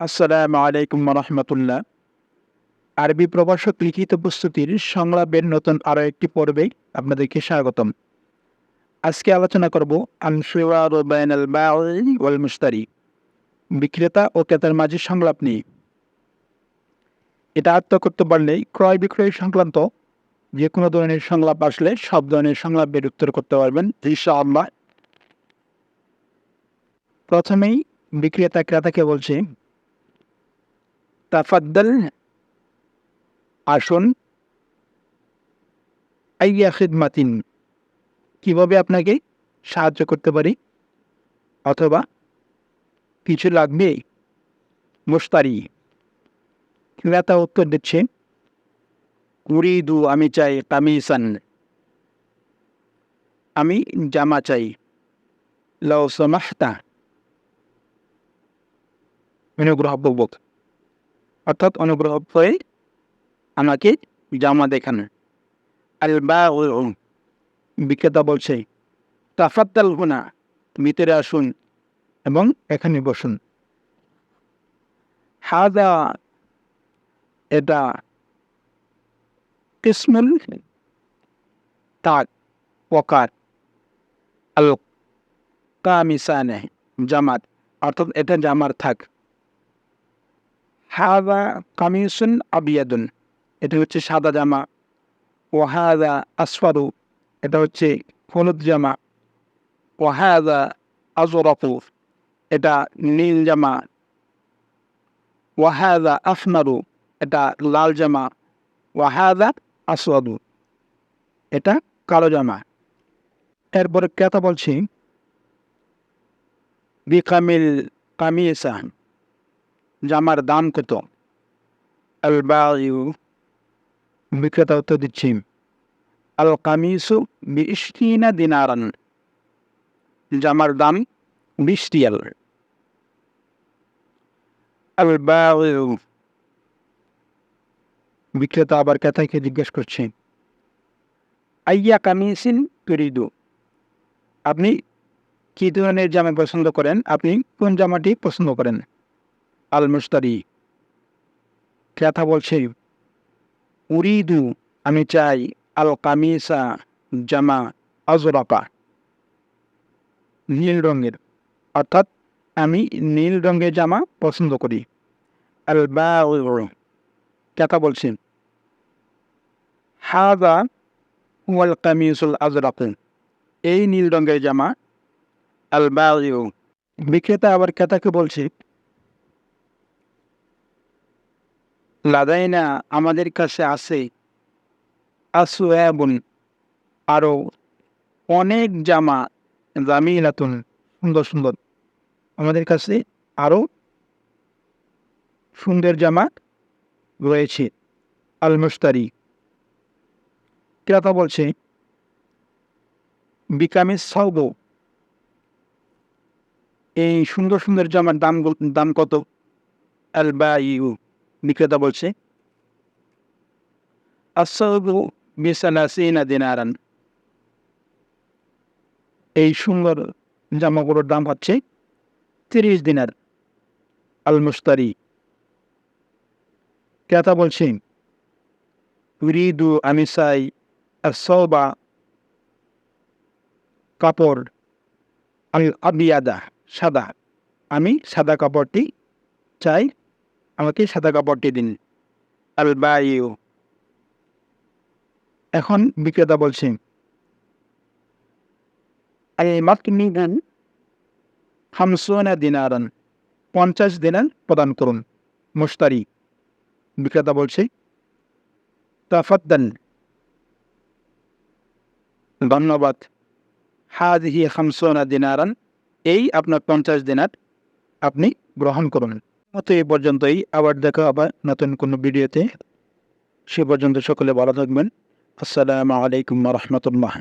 আসসালামু আলাইকুম রহমতুল্লাহ। আরবি প্রভাষক লিখিত প্রস্তুতির সংলাপের নতুন আরও একটি পর্বে আপনাদেরকে স্বাগতম। আজকে আলোচনা করব ওয়াল মুস্তারি বিক্রেতা ও ক্রেতার মাঝে সংলাপ নিয়ে। এটা আত্ম করতে পারলে ক্রয় বিক্রয় সংক্রান্ত যে কোনো ধরনের সংলাপ আসলে সব ধরনের সংলাপের উত্তর করতে পারবেন প্রথমেই বিক্রেতা ক্রেতাকে বলছে তাফাদ্দাল আসুন। আইয়া খিদমাতিন কীভাবে আপনাকে সাহায্য করতে পারি? অথবা কিছু লাগবে? মোস্তারি ক্রেতা উত্তর দিচ্ছে, উরিদু, আমি চাই কামিসান। আমি জামা চাই। লাউ সামাহতা। অনুগ্রহপূর্বক অর্থাৎ অনুগ্রহ করে আমাকে জামা দেখান আল বা বিক্রেতা বলছে তাফাত্তাল হুনা ভিতরে আসুন এবং এখানে বসুন হাদা এটা কিসমুল তাক ওকার আল কামিসানে জামাত অর্থাৎ এটা জামার থাক হাদা কামিসুন আবিয়াদুন। এটা হচ্ছে সাদা জামা। ও হাদা আসফারু এটা হচ্ছে হলুদ জামা। ও হাদা আজরফু। এটা নীল জামা। ওয়াহাদা আফনারু এটা লাল জামা। ওয়াহাদা আসওয়াদু। এটা কালো জামা। এরপরে ক্রেতা বলছি বিকামিল কামিয়েসা জামার দাম কত? আল বায়ু বিক্রেতা উত্তর দিচ্ছি। আল কামিসু বিশটিনা দিনারান জামার দাম বিশ রিয়াল আল। বায়ু বিক্রেতা আবার ক্রেতাকে জিজ্ঞেস করছে। আইয়া কামিসিন তুরিদু। আপনি কী ধরনের জামা পছন্দ করেন? আপনি কোন জামাটি পছন্দ করেন? আল মুস্তারি ক্রেতা বলছে উরিদু, আমি চাই আল কামিসা জামা আজরাকা নীল রঙের, অর্থাৎ আমি নীল রঙের জামা পছন্দ করি। আল বা ক্রেতা বলছেন হাদা ওয়াল কামিসুল আজরাক এই নীল রঙের জামা আল বা বিক্রেতা আবার ক্রেতাকে বলছে লাদাইনা আমাদের কাছে আছে। আসুয়াবুন আরও অনেক জামা, জামিলাতুন, সুন্দর সুন্দর। আমাদের কাছে আরও সুন্দর জামা রয়েছে। আল মুস্তারি ক্রেতা বলছে, বিকামে সব এই সুন্দর সুন্দর জামার দাম দাম কত? আল বা ইউ বিক্রেতা বলছে দিনারান। এই সুন্দর জামাগুলোর দাম হচ্ছে তিরিশ দিনার আল মুস্তারি ক্রেতা বলছে, উরিদু আমি চাই আসবা কাপড় আল আবিয়াদা সাদা। আমি সাদা কাপড়টি চাই আমাকে সাদা কাপড়টি দিন। আল বায়ু এখন বিক্রেতা বলছে আল মাতমিগান হামসোনা দিনারান, পঞ্চাশ দিনার প্রদান করুন। মুস্তারি বিক্রেতা বলছে তাফাদ্দান ধন্যবাদ। হাজ হি হামসোনা দিনারান, এই আপনার পঞ্চাশ দিনার আপনি গ্রহণ করুন। মতো এই পর্যন্তই। আবার দেখা আবার নতুন কোনো ভিডিওতে। সে পর্যন্ত সকলে ভালো থাকবেন। আসসালামু আলাইকুম রহমতুল্লাহ।